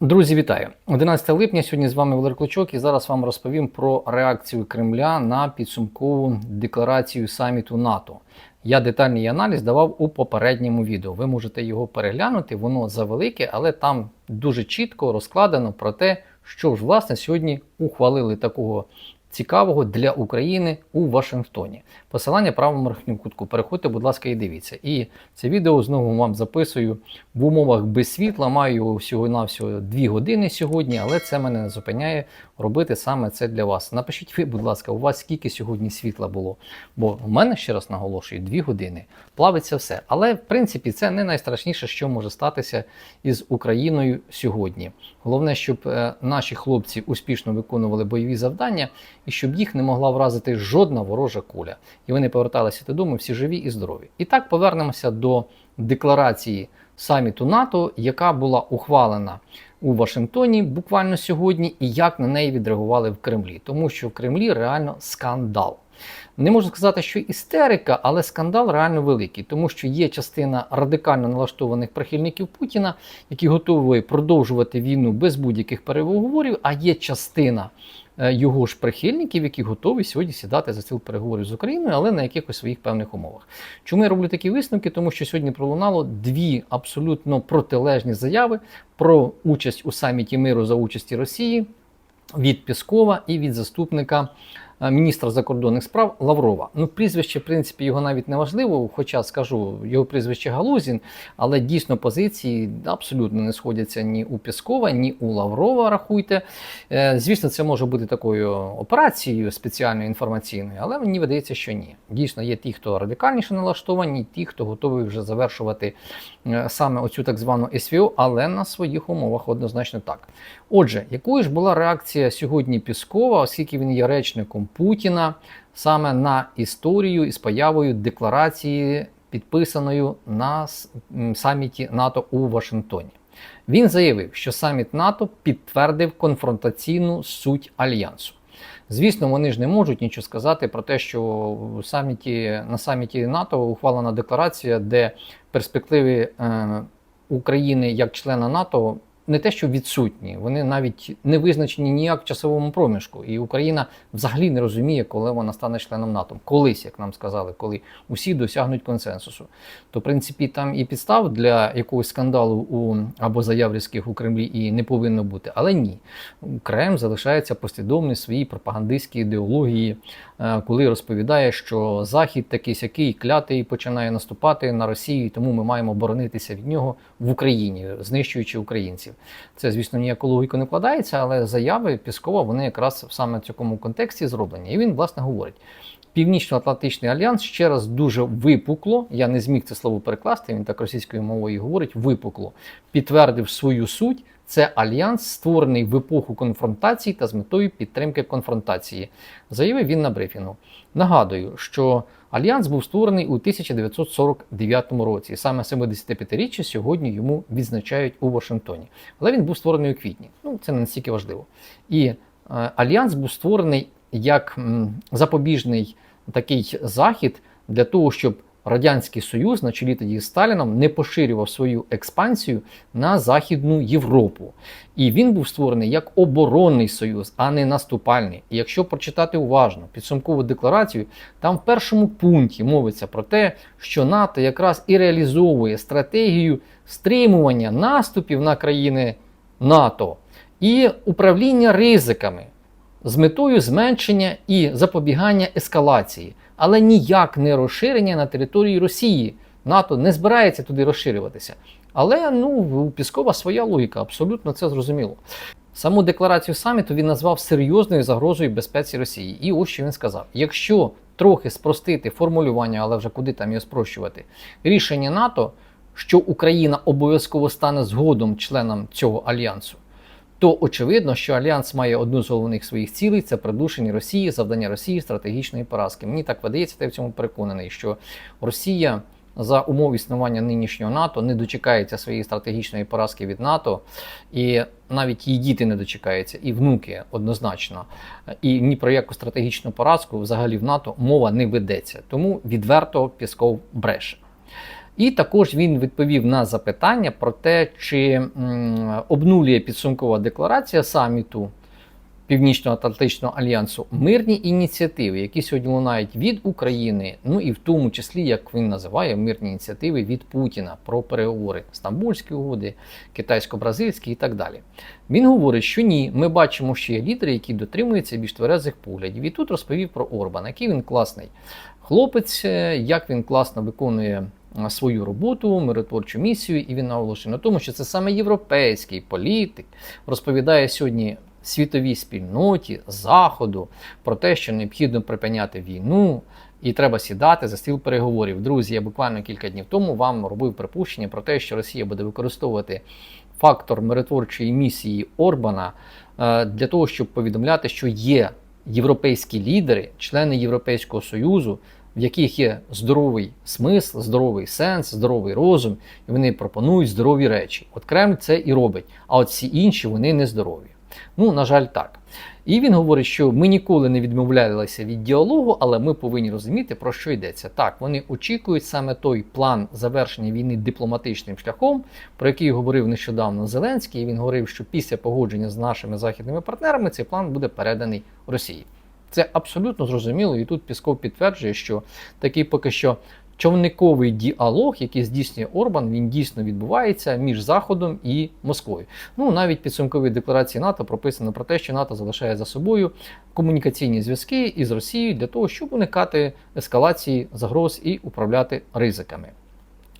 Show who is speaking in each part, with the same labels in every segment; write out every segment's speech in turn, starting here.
Speaker 1: Друзі, вітаю! 11 липня. Сьогодні з вами Валерій Клочок і зараз вам розповім про реакцію Кремля на підсумкову декларацію саміту НАТО. Я детальний аналіз давав у попередньому відео. Ви можете його переглянути, воно завелике, але там дуже чітко розкладено про те, що ж власне сьогодні ухвалили такого цікавого для України у Вашингтоні. Посилання правому верхньому кутку. Переходьте, будь ласка, і дивіться. І це відео знову вам записую в умовах без світла. Маю його всього-навсього 2 години сьогодні, але це мене не зупиняє робити саме це для вас. Напишіть ви, будь ласка, у вас скільки сьогодні світла було? Бо у мене ще раз наголошую 2 години. Плавиться все. Але в принципі це не найстрашніше, що може статися із Україною сьогодні. Головне, щоб е, наші хлопці успішно виконували бойові завдання і щоб їх не могла вразити жодна ворожа куля. І вони поверталися додому всі живі і здорові. І так повернемося до декларації саміту НАТО, яка була ухвалена у Вашингтоні буквально сьогодні, і як на неї відреагували в Кремлі, тому що в Кремлі реально скандал. Не можу сказати, що істерика, але скандал реально великий, тому що є частина радикально налаштованих прихильників Путіна, які готові продовжувати війну без будь-яких переговорів. А є частина е, його ж прихильників, які готові сьогодні сідати за стіл переговорів з Україною, але на якихось своїх певних умовах. Чому я роблю такі висновки? Тому що сьогодні пролунало дві абсолютно протилежні заяви про участь у саміті миру за участі Росії від Піскова і від заступника. Е, Міністра закордонних справ Лаврова. Ну, прізвище, в принципі, його навіть не важливо, хоча скажу, його прізвище Галузін, але дійсно позиції абсолютно не сходяться ні у Піскова, ні у Лаврова. Рахуйте. Е, Звісно, це може бути такою операцією спеціальною інформаційною, але мені видається, що ні. Дійсно, є ті, хто радикальніше налаштовані, ті, хто готовий вже завершувати е, саме оцю так звану СВО, але на своїх умовах однозначно так. Отже, якою ж була реакція сьогодні Піскова, оскільки він є речником Путіна саме на історію із появою декларації, підписаною на саміті НАТО у Вашингтоні? Він заявив, що саміт НАТО підтвердив конфронтаційну суть альянсу. Звісно, вони ж не можуть нічого сказати про те, що у саміті, на саміті НАТО ухвалена декларація, де перспективи е, України як члена НАТО не те, що відсутні, вони навіть не визначені ніяк часовому проміжку. І Україна взагалі не розуміє, коли вона стане членом НАТО. Колись, як нам сказали, коли усі досягнуть консенсусу. То, в принципі, там і підстав для якогось скандалу у або заяв різких у Кремлі і не повинно бути. Але ні, Кремль залишається послідовний своїй пропагандистській ідеології, е, коли розповідає, що Захід такий сякий клятий починає наступати на Росію, тому ми маємо боронитися від нього в Україні, знищуючи українців. Це, звісно, ніяку логіку не вкладається, але заяви Піскова вони якраз саме в цьому контексті зроблені. І він, власне, говорить. Північно-Атлантичний альянс ще раз дуже випукло. Я не зміг це слово перекласти. Він так російською мовою говорить. Випукло підтвердив свою суть. Це альянс, створений в епоху конфронтації та з метою підтримки конфронтації, заявив він на брифінгу. Нагадую, що альянс був створений у 1949 році. І Саме 75-річчя сьогодні йому відзначають у Вашингтоні. Але він був створений у квітні. Ну це не настільки важливо. І е, альянс був створений як м, запобіжний такий захід для того, щоб Радянський Союз на чолі тоді з Сталіном не поширював свою експансію на Західну Європу. І він був створений як оборонний союз, а не наступальний. І якщо прочитати уважно підсумкову декларацію, там в першому пункті мовиться про те, що НАТО якраз і реалізовує стратегію стримування наступів на країни НАТО і управління ризиками з метою зменшення і запобігання ескалації, але ніяк не розширення на території Росії. НАТО не збирається туди розширюватися. Але ну, у Піскова своя логіка, абсолютно це зрозуміло. Саму декларацію саміту він назвав серйозною загрозою безпеці Росії. І ось що він сказав: якщо трохи спростити формулювання, але вже куди там його спрощувати, рішення НАТО, що Україна обов'язково стане згодом членом цього альянсу, то очевидно, що альянс має одну з головних своїх цілей це придушення Росії, завдання Росії стратегічної поразки. Мені так видається, та я в цьому переконаний, що Росія за умов існування нинішнього НАТО не дочекається своєї стратегічної поразки від НАТО, і навіть її діти не дочекаються, і внуки однозначно. І ні про яку стратегічну поразку взагалі в НАТО мова не ведеться. Тому відверто Пісков бреше. І також він відповів на запитання про те, чи обнулює підсумкова декларація саміту Північно-Атлантичного альянсу мирні ініціативи, які сьогодні лунають від України, ну і в тому числі, як він називає, мирні ініціативи від Путіна про переговори Стамбульські угоди, китайсько-бразильські і так далі. Він говорить, що ні, ми бачимо, що є лідери, які дотримуються більш тверезих поглядів. І тут розповів про Орбана, який він класний хлопець, е, як він класно виконує свою роботу, миротворчу місію, і він наголошує на тому, що це саме європейський політик розповідає сьогодні світовій спільноті Заходу про те, що необхідно припиняти війну. І треба сідати за стіл переговорів. Друзі, я буквально кілька днів тому вам робив припущення про те, що Росія буде використовувати фактор миротворчої місії Орбана е, для того, щоб повідомляти, що є європейські лідери, члени Європейського Союзу, в яких є здоровий смисл, здоровий сенс, здоровий розум, і вони пропонують здорові речі. От Кремль це і робить, а от всі інші вони не здорові. Ну, на жаль, так. І він говорить, що ми ніколи не відмовлялися від діалогу, але ми повинні розуміти, про що йдеться. Так, вони очікують саме той план завершення війни дипломатичним шляхом, про який говорив нещодавно Зеленський. І він говорив, що після погодження з нашими західними партнерами цей план буде переданий Росії. Це абсолютно зрозуміло, і тут Пісков підтверджує, що такий поки що човниковий діалог, який здійснює Орбан, він дійсно відбувається між Заходом і Москвою. Ну навіть підсумкові декларації НАТО прописано про те, що НАТО залишає за собою комунікаційні зв'язки із Росією для того, щоб уникати ескалації загроз і управляти ризиками.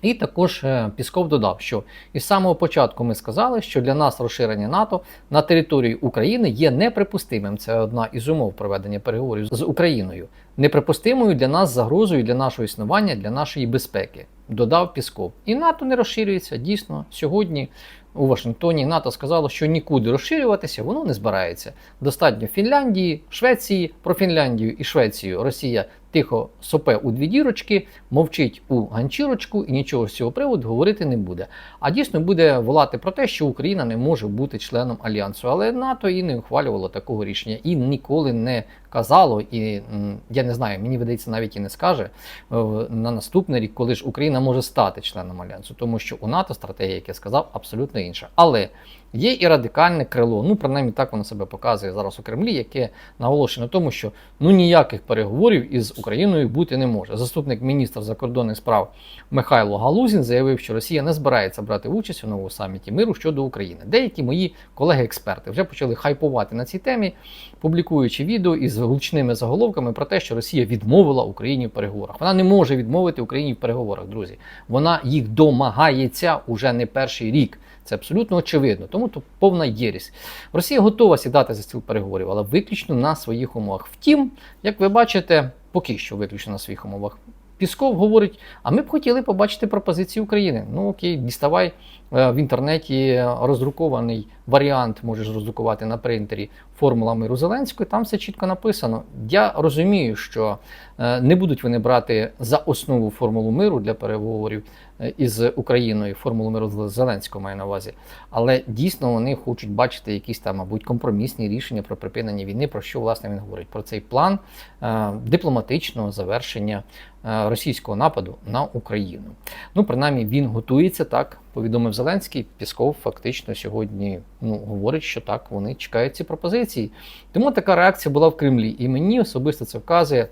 Speaker 1: І також е, Пісков додав, що із самого початку ми сказали, що для нас розширення НАТО на території України є неприпустимим. Це одна із умов проведення переговорів з Україною, неприпустимою для нас загрозою для нашого існування, для нашої безпеки. Додав Пісков. І НАТО не розширюється. Дійсно, сьогодні у Вашингтоні НАТО сказало, що нікуди розширюватися воно не збирається. Достатньо Фінляндії, Швеції. Про Фінляндію і Швецію Росія тихо сопе у дві дірочки, мовчить у ганчірочку і нічого з цього приводу говорити не буде. А дійсно буде волати про те, що Україна не може бути членом альянсу. Але НАТО і не ухвалювало такого рішення і ніколи не казало. І я не знаю, мені видається, навіть і не скаже е, на наступний рік, коли ж Україна може стати членом альянсу, тому що у НАТО стратегія, як я сказав, абсолютно інша. Але Є і радикальне крило, ну принаймні так воно себе показує зараз у Кремлі, яке наголошує на тому, що ну ніяких переговорів із Україною бути не може. Заступник міністра закордонних справ Михайло Галузін заявив, що Росія не збирається брати участь у новому саміті миру щодо України. Деякі мої колеги-експерти вже почали хайпувати на цій темі, публікуючи відео із гучними заголовками про те, що Росія відмовила Україні в переговорах. Вона не може відмовити Україні в переговорах, друзі. Вона їх домагається уже не перший рік. Це абсолютно очевидно, тому то повна єрість. Росія готова сідати за стіл переговорів, але виключно на своїх умовах. Втім, як ви бачите, поки що виключно на своїх умовах. Пісков говорить: а ми б хотіли побачити пропозиції України. Ну окей, діставай в інтернеті роздрукований варіант, можеш роздрукувати на принтері формула миру Зеленської. Там все чітко написано. Я розумію, що е, не будуть вони брати за основу формулу миру для переговорів е, із Україною, формулу миру Зеленського маю на увазі. Але дійсно вони хочуть бачити якісь там, мабуть, компромісні рішення про припинення війни. Про що власне він говорить? Про цей план е, дипломатичного завершення е, російського нападу на Україну. Ну, принаймні, він готується так. Повідомив Зеленський. Пісков фактично сьогодні ну, говорить, що так вони чекають ці пропозиції. Тому така реакція була в Кремлі. І мені особисто це вказує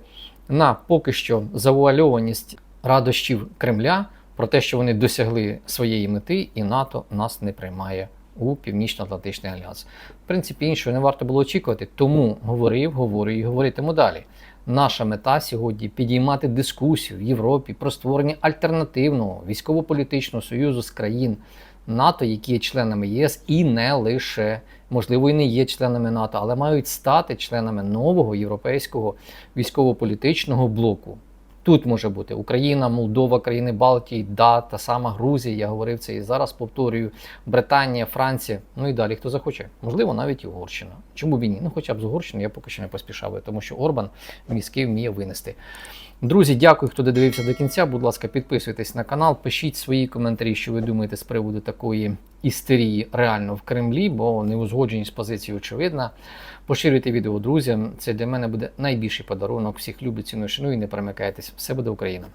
Speaker 1: на поки що завуальованість радощів Кремля про те, що вони досягли своєї мети, і НАТО нас не приймає у Північно-Атлантичний альянс. В принципі, іншого не варто було очікувати, тому говорив, говорю і говоритиму далі. Наша мета сьогодні підіймати дискусію в Європі про створення альтернативного військово-політичного союзу з країн НАТО, які є членами ЄС, і не лише можливо і не є членами НАТО, але мають стати членами нового європейського військово-політичного блоку. Тут може бути Україна, Молдова, країни Балтії, да, та сама Грузія. Я говорив це і зараз повторюю. Британія, Франція, ну і далі хто захоче. Можливо, навіть Угорщина. Чому б і ні? Ну, хоча б з Угорщини я поки що не поспішав, тому що Орбан мізки вміє винести. Друзі, дякую, хто додивився до кінця. Будь ласка, підписуйтесь на канал, пишіть свої коментарі, що ви думаєте з приводу такої істерії реально в Кремлі, бо неузгодженість позиції очевидна. Поширюйте відео друзям. Це для мене буде найбільший подарунок. Всіх люблю, ціную, шаную і не перемикайтесь. Все буде Україна!